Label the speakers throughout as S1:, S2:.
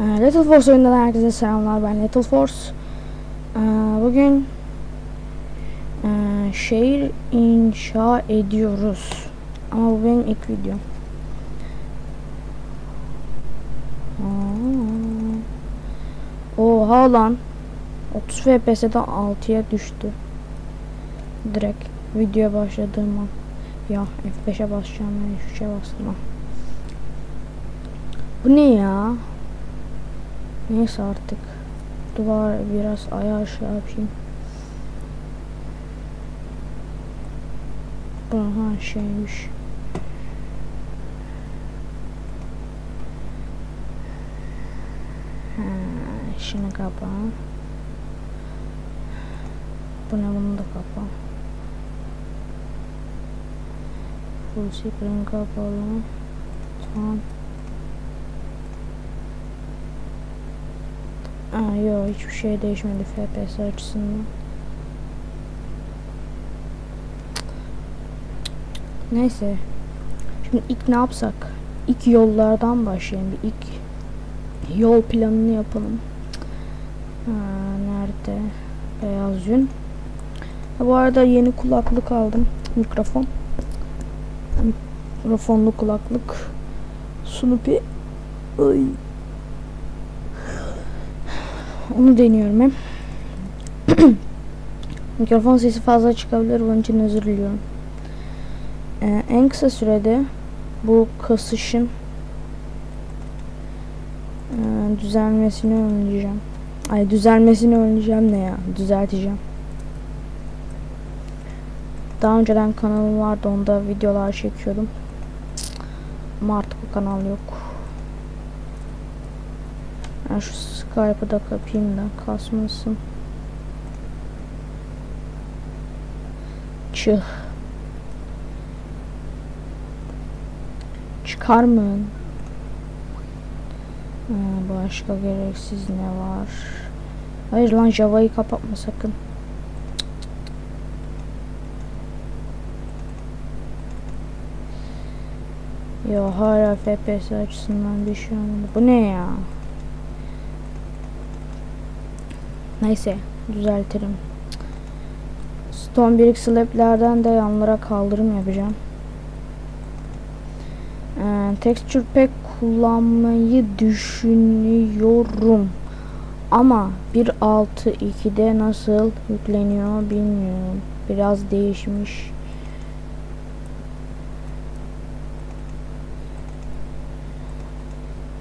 S1: Ee, Little Force oyundan herkese selamlar ben Little Force. Ee, bugün e, şehir inşa ediyoruz. Ama bu benim ilk videom. Aa. Oha lan. 30 FPS'den 6'ya düştü. Direkt videoya başladığım an. Ya F5'e basacağım ben F3'e bastım. Bu ne ya? Neyse artık. Duvar biraz ayar şey yapayım. Bu ha şeymiş. Ha, şunu kapa. Bu ne bunu da kapa. Full screen kapalı. Tamam. Aa, yok hiçbir şey değişmedi FPS açısından. Neyse. Şimdi ilk ne yapsak? İlk yollardan başlayalım. Bir ilk yol planını yapalım. Ha, nerede? Beyaz yün. Bu arada yeni kulaklık aldım. Mikrofon. Mikrofonlu kulaklık. Snoopy. Ay. Onu deniyorum hem. Mikrofon sesi fazla çıkabilir. Bunun için özür diliyorum. Ee, en kısa sürede bu kasışın e, düzelmesini önleyeceğim. Ay düzelmesini önleyeceğim ne ya? Düzelteceğim. Daha önceden kanalım vardı. Onda videolar çekiyordum. Ama artık o kanal yok. Ben şu Skype'ı da kapayım da kasmasın. Çıh. Çıkar mı? Başka gereksiz ne var? Hayır lan Java'yı kapatma sakın. Yo hala FPS açısından bir şey olmadı. Bu ne ya? Neyse düzeltirim. Stone Brick Slab'lerden de yanlara kaldırım yapacağım. Ee, texture pack kullanmayı düşünüyorum. Ama 1.6.2'de nasıl yükleniyor bilmiyorum. Biraz değişmiş.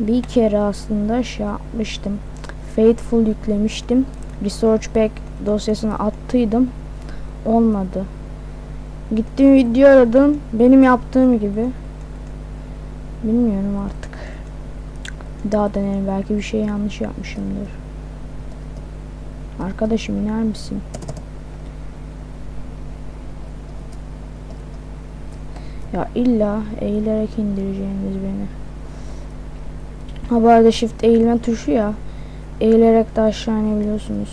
S1: Bir kere aslında şey yapmıştım. Faithful yüklemiştim. Research Pack dosyasına attıydım. Olmadı. Gittim video aradım. Benim yaptığım gibi. Bilmiyorum artık. Daha denerim. Belki bir şey yanlış yapmışımdır. Arkadaşım iner misin? Ya illa eğilerek indireceğiniz beni. Ha bu arada shift eğilme tuşu ya. Eğilerek de aşağı inebiliyorsunuz.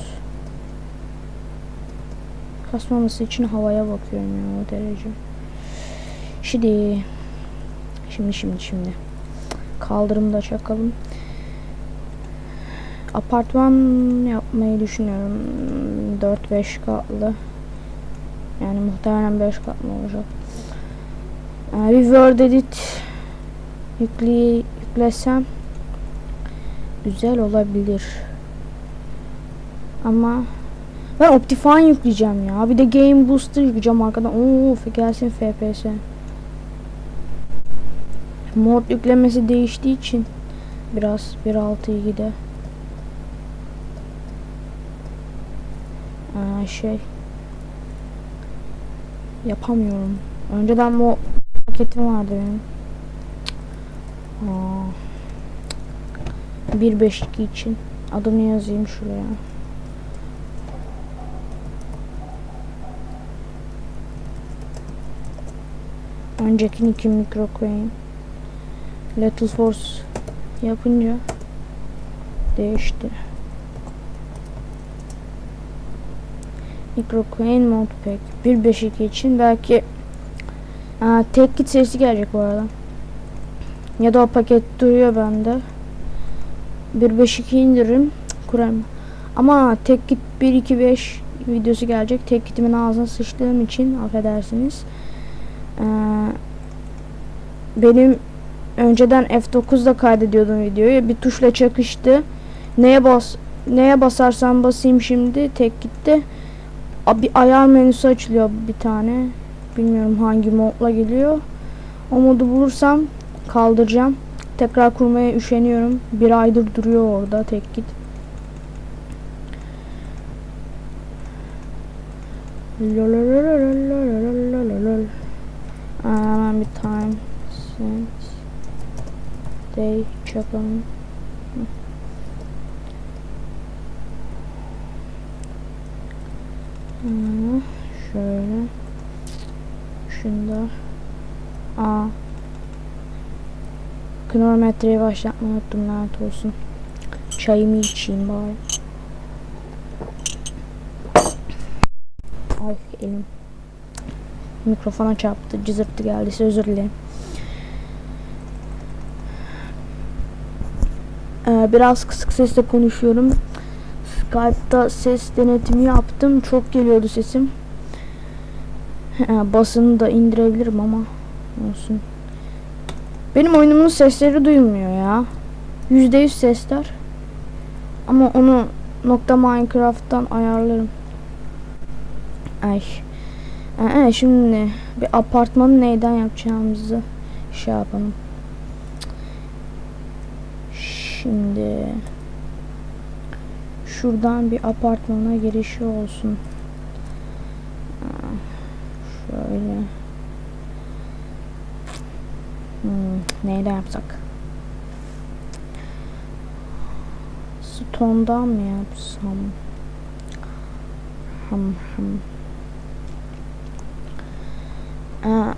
S1: Kasmaması için havaya bakıyorum ya o derece. Şimdi Şimdi şimdi şimdi. Kaldırımda çakalım. Apartman yapmayı düşünüyorum. 4-5 katlı. Yani muhtemelen 5 katlı olacak. Ee, bir Word Edit yükle, yüklesem güzel olabilir. Ama ben Optifine yükleyeceğim ya. Bir de Game Booster yükleyeceğim arkadan. Oo gelsin FPS. Mod yüklemesi değiştiği için biraz 1.6.2'de Aa, şey yapamıyorum. Önceden bu paketim vardı benim. Aa, 1.5.2 için adını yazayım şuraya. Öncekini kim mikro koyayım. Little Force yapınca değişti. Micro Queen Modpack 1.5.2 için belki Aa, tek kit sesi gelecek bu arada. Ya da o paket duruyor bende. 1.5.2 indiririm. Kurarım. Ama tek git 1.2.5 videosu gelecek. Tek gitimin ağzına sıçtığım için affedersiniz. Ee, benim önceden F9'da kaydediyordum videoyu. Bir tuşla çakıştı. Neye bas neye basarsam basayım şimdi tek gitti. Bir ayar menüsü açılıyor bir tane. Bilmiyorum hangi modla geliyor. O modu bulursam kaldıracağım. Tekrar kurmaya üşeniyorum. Bir aydır duruyor orada tek git. Hemen bir time since they chicken. Şöyle. Şunda. Aa. Kronometreyi başlatmayı unuttum lanet olsun. Çayımı içeyim bari. Ay elim. Mikrofona çarptı. Cızırtı geldiyse özür dilerim. Ee, biraz kısık sesle konuşuyorum. Skype'da ses denetimi yaptım. Çok geliyordu sesim. Ee, basını da indirebilirim ama olsun. Benim oyunumun sesleri duyulmuyor ya. %100 sesler. Ama onu nokta Minecraft'tan ayarlarım. Ay. Ee, şimdi bir apartmanı neyden yapacağımızı şey yapalım. Şimdi şuradan bir apartmana girişi olsun. Aa, Şöyle. Hmm, neyden yapsak? Stone'dan mı yapsam? Hım hım. Aa,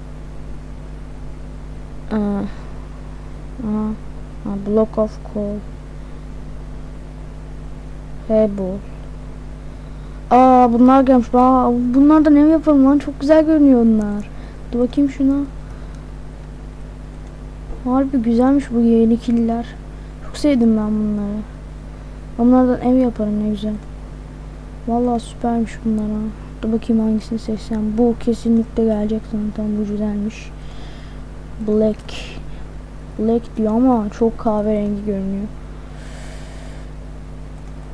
S1: aa, a block of coal. Pebble. Aa bunlar gelmiş. Aa, bunlardan ev yapalım lan. Çok güzel görünüyor onlar. Dur bakayım şuna. Harbi güzelmiş bu yeni killer. Çok sevdim ben bunları. Onlardan ev yaparım ne güzel. Vallahi süpermiş bunlar ha. Dur bakayım hangisini seçsem. Bu kesinlikle gelecek zaten. Bu güzelmiş. Black. Black diyor ama çok kahverengi görünüyor.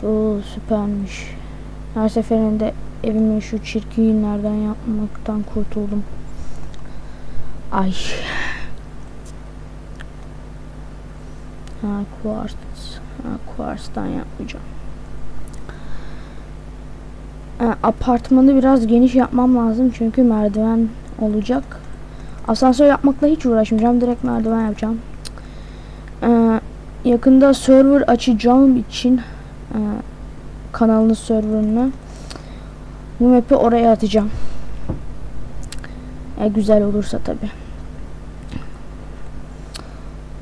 S1: Oo süpermiş. Her seferinde evimi şu çirkinlerden yapmaktan kurtuldum. Ay. Ha quartz. Ha quartz'tan yapmayacağım. Ha, apartmanı biraz geniş yapmam lazım çünkü merdiven olacak. Asansör yapmakla hiç uğraşmayacağım. Direkt merdiven yapacağım. Ee, yakında server açacağım için e, kanalını serverını bu map'i oraya atacağım. E, güzel olursa tabi.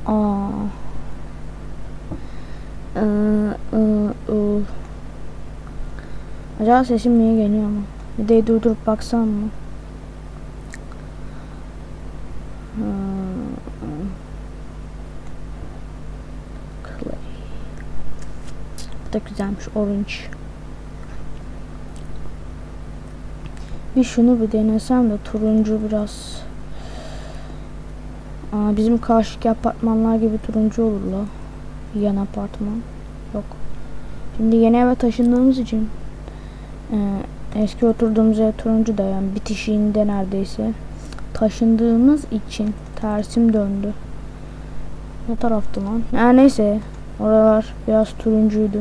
S1: Aa. Ee, ı, ı. Acaba sesim niye geliyor ama? Bir de durdurup baksam mı? Hmm. Clay. Bu da güzelmiş orange. Bir şunu bir denesem de turuncu biraz. Aa, bizim karşıki apartmanlar gibi turuncu olur la. Yan apartman. Şimdi yeni eve taşındığımız için e, eski oturduğumuz ev turuncu da yani bitişiğinde neredeyse. Taşındığımız için tersim döndü. Ne taraftı lan? Ha, neyse. Oralar biraz turuncuydu.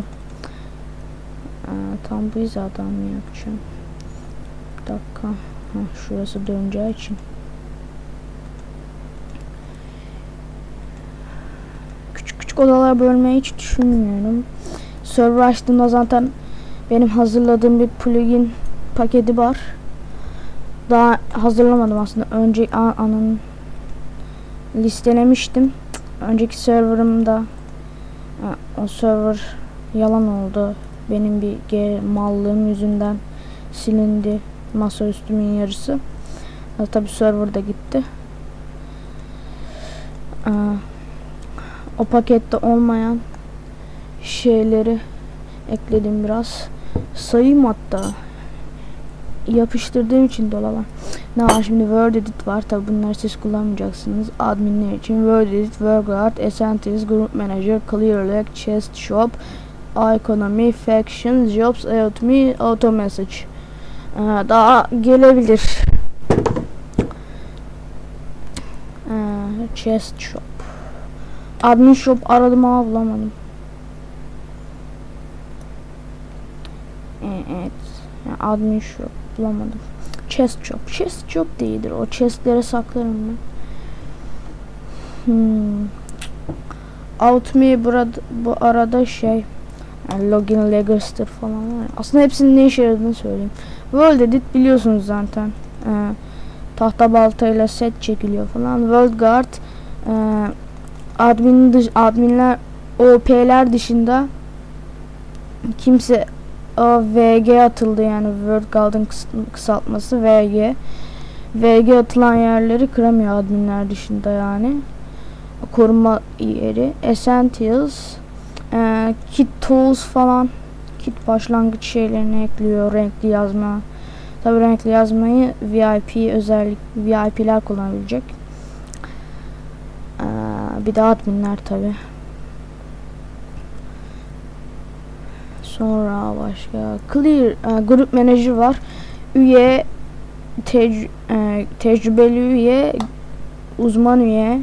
S1: Aa, tam bu hizadan mı yapacağım? Bir dakika. Ha, şurası döneceği için. Küçük küçük odalar bölmeyi hiç düşünmüyorum. Server açtığımda zaten benim hazırladığım bir plugin paketi var. Daha hazırlamadım aslında. Önce anın listelemiştim. Önceki serverımda o server yalan oldu. Benim bir mallığım yüzünden silindi masaüstümün yarısı. Ha, Tabi server da gitti. O pakette olmayan şeyleri ekledim biraz. Sayayım hatta. Yapıştırdığım için dolaba. Ne var şimdi Word Edit var. Tabi bunları siz kullanmayacaksınız. Adminler için Word Edit, WorkArt, Essentials, Group Manager, ClearLake, Chest Shop, Economy, Factions, Jobs, AutoMe, Auto Message. Ee, daha gelebilir. Ee, Chest Shop. Admin Shop aradım ama bulamadım. Ee, Evet. Yani admin Shop bulamadım. Chest Shop. Chest Shop değildir. O chestlere saklarım ben. Hmm. AutoMe burada bu arada şey yani login Legacy'dir falan var. Aslında hepsinin ne işe yaradığını söyleyeyim. World Edit biliyorsunuz zaten. Ee, tahta baltayla set çekiliyor falan. World Guard e, admin dış, adminler OP'ler dışında kimse VG atıldı yani World Guard'ın kıs- kısaltması VG. VG atılan yerleri kıramıyor adminler dışında yani. Koruma yeri. Essentials ee, kit tools falan kit başlangıç şeylerini ekliyor renkli yazma tabi renkli yazmayı VIP özellik VIP'ler kullanabilecek ee, bir de adminler tabi sonra başka clear e, grup manager var üye tec- e, tecrübeli üye uzman üye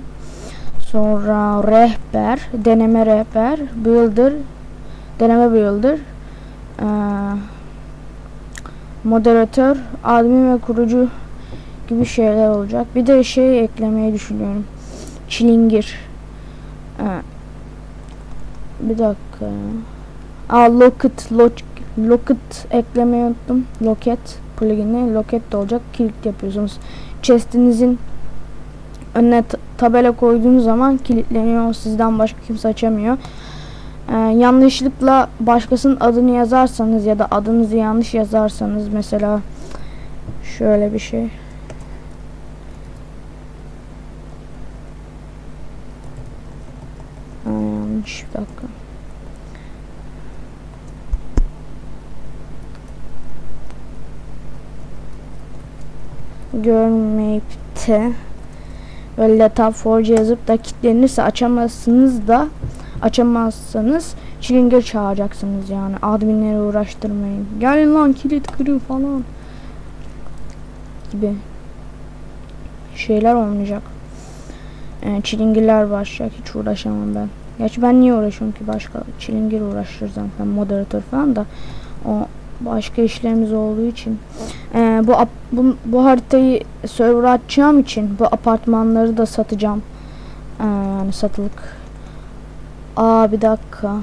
S1: Sonra rehber, deneme rehber, builder, deneme builder, eee, moderatör, admin ve kurucu gibi şeyler olacak. Bir de şey eklemeyi düşünüyorum. Çilingir. Eee, bir dakika. Aa, locket, lock, locket eklemeyi unuttum. Locket plugin'e locket de olacak. Kilit yapıyorsunuz. Chest'inizin önüne tabela koyduğunuz zaman kilitleniyor. Sizden başka kimse açamıyor. Ee, yanlışlıkla başkasının adını yazarsanız ya da adınızı yanlış yazarsanız mesela şöyle bir şey. Aa, yanlış dakika. Görmeyip de böyle laptop forge yazıp da kilitlenirse açamazsınız da açamazsanız çilingir çağıracaksınız yani adminleri uğraştırmayın. Gelin lan kilit kırın falan gibi şeyler olmayacak. Yani çilingirler başlayacak hiç uğraşamam ben. Gerçi ben niye uğraşıyorum ki başka çilingir uğraşır zaten moderatör falan da o başka işlerimiz olduğu için. Ee, bu, bu bu haritayı server açacağım için bu apartmanları da satacağım. Ee, yani satılık. Aa bir dakika.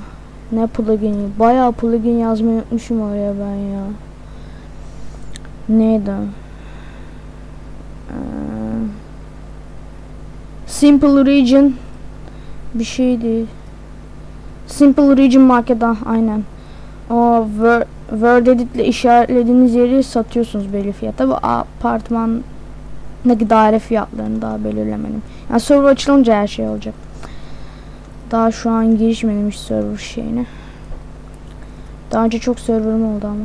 S1: Ne plugin'i? Bayağı plugin yazmayı unutmuşum oraya ben ya. Neydi? Ee, Simple Region bir şeydi Simple Region Market aynen o Word, Word işaretlediğiniz yeri satıyorsunuz belli fiyata. Bu apartmandaki daire fiyatlarını daha belirlemedim. Yani server açılınca her şey olacak. Daha şu an girişmedim hiç server şeyine. Daha önce çok serverım oldu ama.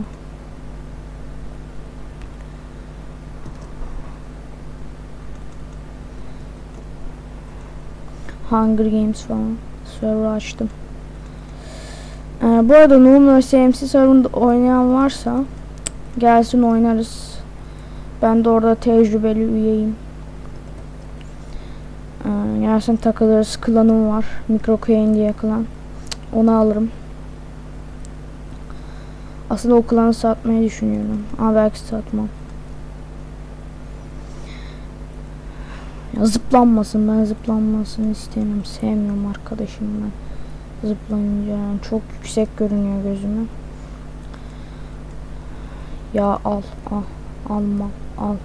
S1: Hunger Games falan server açtım. Ee, bu arada Numer CMC serverında oynayan varsa gelsin oynarız. Ben de orada tecrübeli üyeyim. Ee, gelsin takılırız. Klanım var. Micro Queen diye klan. Onu alırım. Aslında o klanı satmayı düşünüyorum. Ama belki satmam. Ya zıplanmasın. Ben zıplanmasını istemiyorum. Sevmiyorum arkadaşım ben zıplayınca çok yüksek görünüyor gözüme. Ya al al al mal al.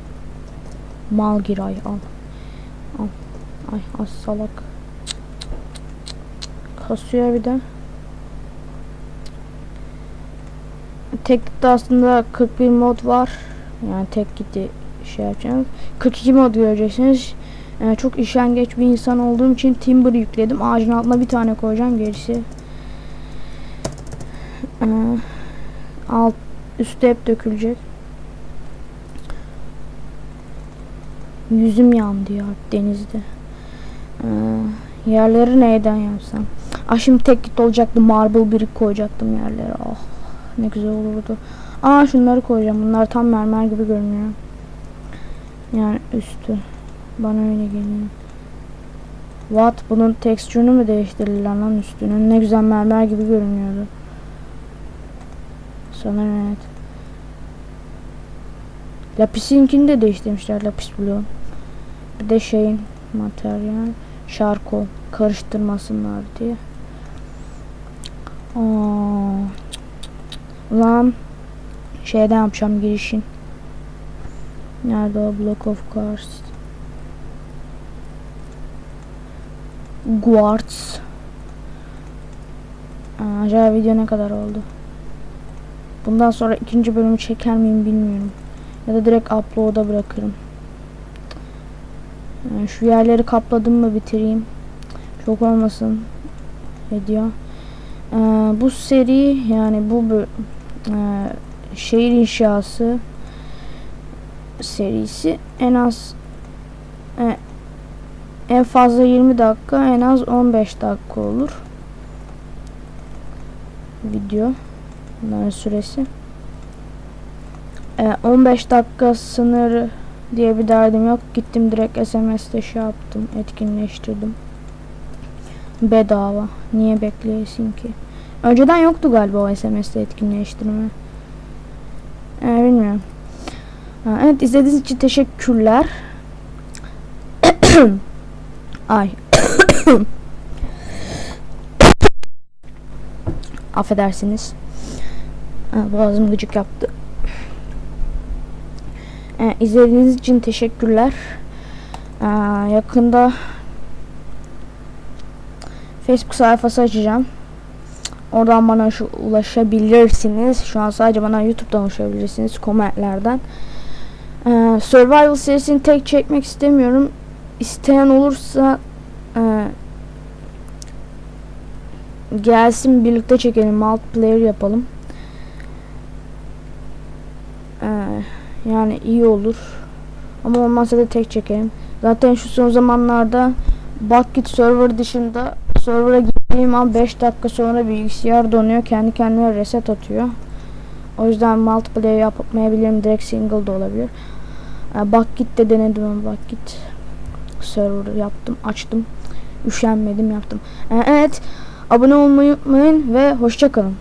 S1: Mal giray al. Al. Ay az salak. Kasıyor bir de. Teklikte aslında 41 mod var. Yani tek gitti şey yapacağım. 42 mod göreceksiniz. Ee, çok işengeç bir insan olduğum için Timber yükledim. Ağacın altına bir tane koyacağım gerisi. Ee, alt üstte hep dökülecek. Yüzüm yandı ya denizde. Ee, yerleri neyden yapsam? Ah şimdi tek git olacaktı. Marble birik koyacaktım yerlere. Ah ne güzel olurdu. Aa şunları koyacağım. Bunlar tam mermer gibi görünüyor. Yani üstü. Bana öyle geliyor. What? Bunun tekstürünü mü değiştirirler lan üstünün? Ne güzel mermer gibi görünüyordu. Sanırım evet. Lapisinkini de değiştirmişler lapis bloğun. Bir de şeyin materyal şarkol karıştırmasınlar diye. Aa, Ulan şeyden yapacağım girişin. Nerede o block of cards? Quartz. Aa, acaba video ne kadar oldu? Bundan sonra ikinci bölümü çeker miyim bilmiyorum. Ya da direkt upload'a bırakırım. Yani şu yerleri kapladım mı bitireyim. Çok olmasın video. Ee, bu seri yani bu e, şehir inşası serisi en az en fazla 20 dakika en az 15 dakika olur. Video bunların süresi. E, 15 dakika sınırı diye bir derdim yok. Gittim direkt SMS'te şey yaptım etkinleştirdim. Bedava. Niye bekleyesin ki? Önceden yoktu galiba o SMS'te etkinleştirme. E, bilmiyorum. Ha, evet izlediğiniz için teşekkürler Ay. Affedersiniz. Boğazım gıcık yaptı. Ee, izlediğiniz için teşekkürler. Ee, yakında Facebook sayfası açacağım. Oradan bana şu ulaşabilirsiniz. Şu an sadece bana YouTube'dan ulaşabilirsiniz. Komentlerden. Ee, Survival serisini tek çekmek istemiyorum isteyen olursa e, gelsin birlikte çekelim multiplayer yapalım. E, yani iyi olur. Ama olmazsa da tek çekelim. Zaten şu son zamanlarda Bucket server dışında server'a girdiğim an 5 dakika sonra bilgisayar donuyor kendi kendine reset atıyor. O yüzden multiplayer yapmayabilirim direkt single da olabilir. E, Bucket de denedim ama Bucket server yaptım açtım üşenmedim yaptım. Ee, evet abone olmayı unutmayın ve hoşçakalın